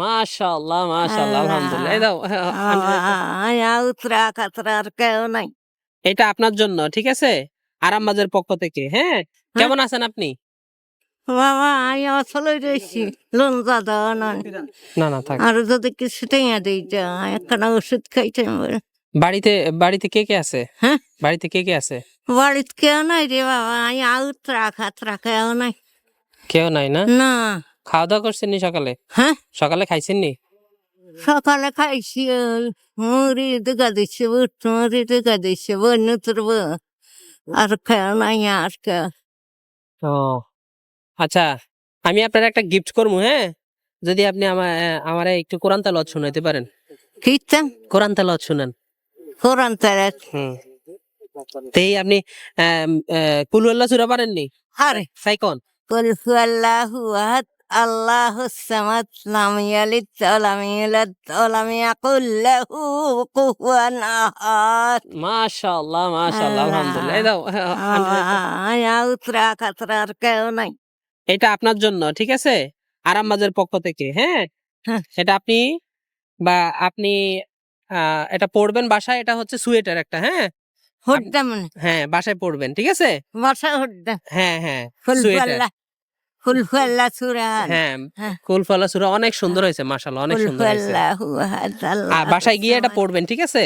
মাশাআল্লাহ মাশাআল্লাহ আলহামদুলিল্লাহ। এই দাও উতরা কাতরা আর কেউ নাই। এটা আপনার জন্য ঠিক আছে? আরামবাজের পক্ষ থেকে হ্যাঁ? কেমন আছেন আপনি? বাবা আমি রয়েছি লোন দাদা না না থাক। আর যদি কিছু টেঙা দিই যা একখানা ওষুধ খাইতে বাড়িতে বাড়িতে কে কে আছে? হ্যাঁ? বাড়িতে কে কে আছে? বাড়িতে কেউ নাই রে বাবা আমি উতরা কাতরা কেউ নাই। কেউ নাই না? না। খাওয়া দাওয়া করছেন সকালে? হ্যাঁ। সকালে খাইছেন নি? সকালে খাইছি মুড়ি দুগা দিচ্ছে বুট মুড়ি দুগা দিচ্ছে বন্য তুরব আর খেয়ে নাই আর ও আচ্ছা আমি আপনার একটা গিফট করব হ্যাঁ? যদি আপনি আমার আমার একটু কোরআন তালাওয়াত শোনাইতে পারেন। কীর্তন কোরআন তালাওয়াত শুনান। কোরআন তালাওয়াত? হুম। তেই আপনি কুলুল্লাহ সূরা পারেননি? আরে। সাইকন? কুল হুয়াল্লাহু আহাদ। আল্লাহ এটা আপনার জন্য ঠিক আছে? আরামবাজের পক্ষ থেকে হ্যাঁ? এটা আপনি বা আপনি এটা পড়বেন বাসায় এটা হচ্ছে সুয়েটার একটা হ্যাঁ? হ্যাঁ বাসায় পড়বেন ঠিক আছে? বাসায় হ্যাঁ হ্যাঁ ফাল্লা ফুল ফাল্লা সুরা। হ্যাঁ হ্যাঁ। কুলফলা সুরা অনেক সুন্দর হয়েছে মাশাআল্লাহ অনেক সুন্দর হয়েছে। হুয়া বাসায় গিয়ে এটা পড়বেন ঠিক আছে?